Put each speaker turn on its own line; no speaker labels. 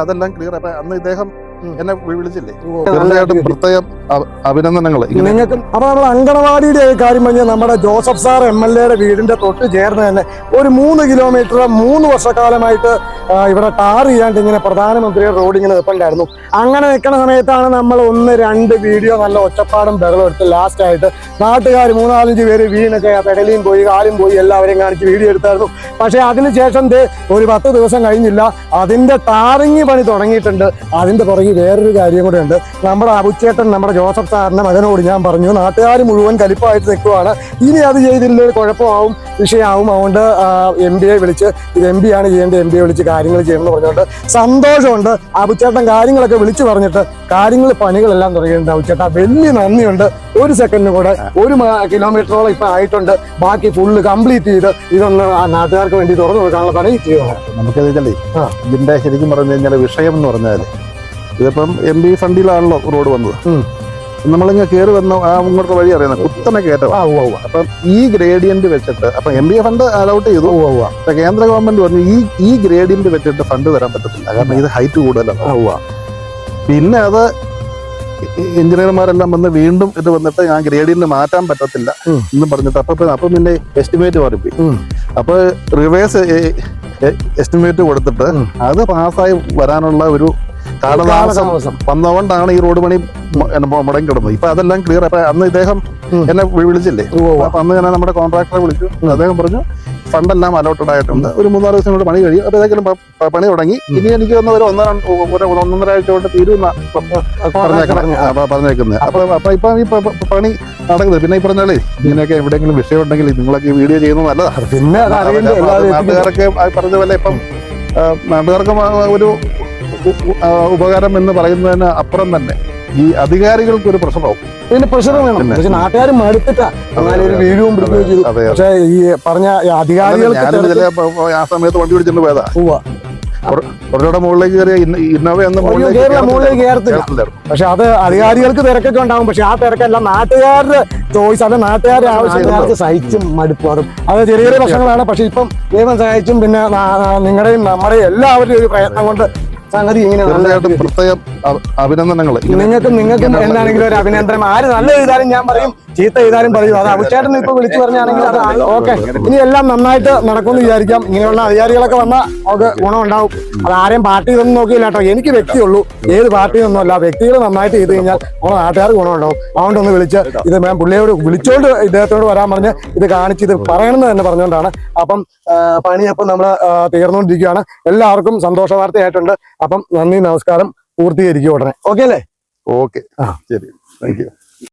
അതെല്ലാം ക്ലിയർ അപ്പം അന്ന് ഇദ്ദേഹം. എന്നെ വിളിച്ചില്ലേ? തീർച്ചയായിട്ടും പ്രത്യേകം അഭിനന്ദനങ്ങൾ
നിങ്ങൾക്ക് അപ്പൊ നമ്മൾ അങ്കണവാടിയുടെ കാര്യം പറഞ്ഞാൽ നമ്മുടെ ജോസഫ് സാർ എം എൽ എയുടെ വീടിന്റെ തൊട്ട് ചേർന്ന് തന്നെ ഒരു മൂന്ന് കിലോമീറ്റർ മൂന്ന് വർഷക്കാലമായിട്ട് ഇവിടെ ടാർ ചെയ്യാണ്ട് ഇങ്ങനെ പ്രധാനമന്ത്രി റോഡ് ഇങ്ങനെ നിൽപ്പുണ്ടായിരുന്നു അങ്ങനെ നിൽക്കുന്ന സമയത്താണ് നമ്മൾ ഒന്ന് രണ്ട് വീഡിയോ നല്ല ഒച്ചപ്പാടും ബഹളം എടുത്ത് ലാസ്റ്റ് ആയിട്ട് നാട്ടുകാർ മൂന്നാലഞ്ച് പേര് വീണൊക്കെ പെടലിയും പോയി കാലും പോയി എല്ലാവരെയും കാണിച്ച് വീഡിയോ എടുത്തായിരുന്നു. പക്ഷേ അതിനുശേഷം ഒരു പത്ത് ദിവസം കഴിഞ്ഞില്ല. അതിന്റെ ടാറിങ് പണി തുടങ്ങിയിട്ടുണ്ട്. അതിന്റെ പുറകിൽ വേറൊരു കാര്യം കൂടെ ഉണ്ട്. നമ്മുടെ അബുച്ചേട്ടൻ നമ്മുടെ ജോസഫ് സാറിന്റെ മകനോട് ഞാൻ പറഞ്ഞു നാട്ടുകാർ മുഴുവൻ കലിപ്പായിട്ട് നിൽക്കുവാണ്. ഇനി അത് ചെയ്തില്ലേ കുഴപ്പമാവും വിഷയമാവും. അതുകൊണ്ട് എം ബി എ വിളിച്ച് ഇത് എം ബി ആണ് ചെയ്യേണ്ടത് എം ബി എ വിളിച്ച് കാര്യങ്ങൾ ചെയ്യണമെന്ന് പറഞ്ഞുകൊണ്ട് സന്തോഷമുണ്ട്. അബുച്ചേട്ടൻ കാര്യങ്ങളൊക്കെ വിളിച്ചു പറഞ്ഞിട്ട് കാര്യങ്ങൾ പണികളെല്ലാം തുടങ്ങിയിട്ടുണ്ട് അബുച്ചേട്ടാ. വലിയ നന്ദിയുണ്ട്. ഒരു സെക്കൻഡിന് കൂടെ ഒരു കിലോമീറ്ററോളം ഇപ്പം ആയിട്ടുണ്ട്. ബാക്കി ഫുള്ള് കംപ്ലീറ്റ് ചെയ്ത് ഇതൊന്ന് ആ നാട്ടുകാർക്ക് വേണ്ടി തുറന്നു കൊടുക്കാനുള്ള പണി ചെയ്യണം
നമുക്കത്
ഇതിന്റെ.
ഇതിന്റെ ശരിക്കും പറഞ്ഞു കഴിഞ്ഞാൽ വിഷയം എന്ന് പറഞ്ഞാൽ ഇതിപ്പം എം ബി ഫണ്ടിലാണല്ലോ റോഡ് വന്നത്. നമ്മളിങ്ങനെ കയറി വന്ന ആ ഇങ്ങോട്ട് വഴി അറിയുന്നത് കുത്തനെ കയറ്റം അപ്പം ഈ ഗ്രേഡിയന്റ് വെച്ചിട്ട് അപ്പൊ M B A fund allot ചെയ്തു. കേന്ദ്ര ഗവൺമെന്റ് പറഞ്ഞു ഈ ഈ ഗ്രേഡിയന്റ് വെച്ചിട്ട് ഫണ്ട് തരാൻ പറ്റത്തില്ല. കാരണം ഇത് ഹൈറ്റ് കൂടുതലാണ്. പിന്നെ അത് എഞ്ചിനീയർമാരെല്ലാം വന്ന് വീണ്ടും ഇത് വന്നിട്ട് ഞാൻ ഗ്രേഡിയന്റ് മാറ്റാൻ പറ്റത്തില്ല. എന്ന് പറഞ്ഞിട്ട് അപ്പൊ അപ്പൊ പിന്നെ എസ്റ്റിമേറ്റ് മാറിപ്പോയി.
ഉം.
അപ്പൊ റിവേഴ്സ് എസ്റ്റിമേറ്റ് കൊടുത്തിട്ട് അത് പാസ്സായി വരാനുള്ള ഒരു കാലതാമസം വന്നതുകൊണ്ടാണ് ഈ റോഡ് പണി മുടങ്ങി കിടന്നത്. ഇപ്പൊ അതെല്ലാം ക്ലിയർ അപ്പൊ അന്ന് ഇദ്ദേഹം എന്നെ വിളിച്ചില്ലേ? അപ്പൊ അന്ന് ഞാൻ നമ്മുടെ കോൺട്രാക്ടറെ വിളിച്ചു. അദ്ദേഹം പറഞ്ഞു ഫണ്ടെല്ലാം അലോട്ടഡ് ആയിട്ടുണ്ട്. ഒരു മൂന്നാൽ ദിവസം കൊണ്ട് പണി കഴിയും. അപ്പൊ ഏതെങ്കിലും പണി തുടങ്ങി. ഇനി എനിക്ക് വന്ന ഒരു ഒന്നര ഒന്നൊന്നര ആഴ്ച കൊണ്ട് തീരുന്ന. പറഞ്ഞേക്കുന്നത്. അപ്പൊ അപ്പൊ ഇപ്പൊ ഈ പണി നടക്കുന്നത്. പിന്നെ ഈ പറഞ്ഞാലേ ഇങ്ങനെയൊക്കെ എവിടെയെങ്കിലും വിഷയം ഉണ്ടെങ്കിൽ നിങ്ങളൊക്കെ ഈ വീഡിയോ ചെയ്യുന്നത് നല്ലതാണ്
പിന്നെ.
നാട്ടുകാരൊക്കെ പറഞ്ഞ പോലെ ഇപ്പം നാട്ടുകാർക്ക് ഒരു ഉപകാരം എന്ന് പറയുന്നതിന് അപ്പുറം തന്നെ. ഈ അധികാരികൾക്ക് ഒരു പ്രശ്നവും
ഇതിന് പ്രഷർ വേണം. പക്ഷെ നാട്ടുകാർ മടുത്തിട്ടാ. ഒരു പിടിക്കുകയും ചെയ്തു. പക്ഷെ ഈ പറഞ്ഞ അധികാരികൾ അധികാരികൾക്ക്
ആ സമയത്ത് വണ്ടി പിടിച്ചിട്ട് പോയതാ. കുറച്ചുകൂടെ മുകളിലേക്ക് കയറിയ ഇന്നോവ
മുകളിലേക്ക് കയറത്തില്ല. പക്ഷെ അത് അധികാരികൾക്ക് തിരക്കൊക്കെ ഉണ്ടാവും. പക്ഷെ ആ തിരക്കെല്ലാം നാട്ടുകാരുടെ ചോയ്സ് അല്ല നാട്ടുകാരുടെ ആവശ്യക്കാർക്ക് സഹിച്ചും മടുപ്പും. അതും അത് ചെറിയ ചെറിയ പ്രശ്നങ്ങളാണ്. പക്ഷെ ഇപ്പം ദൈവം സഹായിച്ചും പിന്നെ നിങ്ങളുടെയും നമ്മുടെയും എല്ലാവരുടെയും ഒരു പ്രയത്നം കൊണ്ട് സംഗതി ഇങ്ങനെ
പ്രത്യേകം അഭിനന്ദനങ്ങൾ.
നിങ്ങൾക്കും നിങ്ങൾക്കും എന്താണെങ്കിലും ഒരു അഭിനന്ദനം. ആര് നല്ല ചെയ്താലും ഞാൻ പറയും ചീത്ത ചെയ്താലും പറയും. അത് അഭിച്ചേട്ടൻ ഇപ്പൊ വിളിച്ചു പറഞ്ഞാണെങ്കിൽ അത് ഓക്കെ. ഇനി എല്ലാം നന്നായിട്ട് നടക്കുമെന്ന് വിചാരിക്കാം. ഇങ്ങനെയുള്ള അധികാരികളൊക്കെ വന്നാൽ നമുക്ക് ഗുണം ഉണ്ടാവും അത് ആരെയും പാർട്ടി ഇതൊന്നും നോക്കിയില്ല കേട്ടോ. എനിക്ക് വ്യക്തിയുള്ളൂ. ഏത് പാർട്ടി ഒന്നും അല്ല വ്യക്തികൾ നന്നായിട്ട് ചെയ്ത് കഴിഞ്ഞാൽ നമ്മുടെ നാട്ടുകാർക്ക് ഗുണം ഉണ്ടാവും അതുകൊണ്ട് ഒന്ന് വിളിച്ച് ഇത്. ഞാൻ പുള്ളിയോട് വിളിച്ചോണ്ട് ഇദ്ദേഹത്തോട് വരാൻ പറഞ്ഞ് ഇത് കാണിച്ച് ഇത് പറയണമെന്ന് തന്നെ പറഞ്ഞുകൊണ്ടാണ്. അപ്പം പണിയപ്പം പണി അപ്പം നമ്മൾ തീർന്നുകൊണ്ടിരിക്കുകയാണ്. എല്ലാവർക്കും സന്തോഷ വാർത്തയായിട്ടുണ്ട് അപ്പം നന്ദി നമസ്കാരം. പൂർത്തീകരിക്കും ഉടനെ. ഓക്കെ അല്ലേ?
ഓക്കെ
ആ.
ശരി. Thank you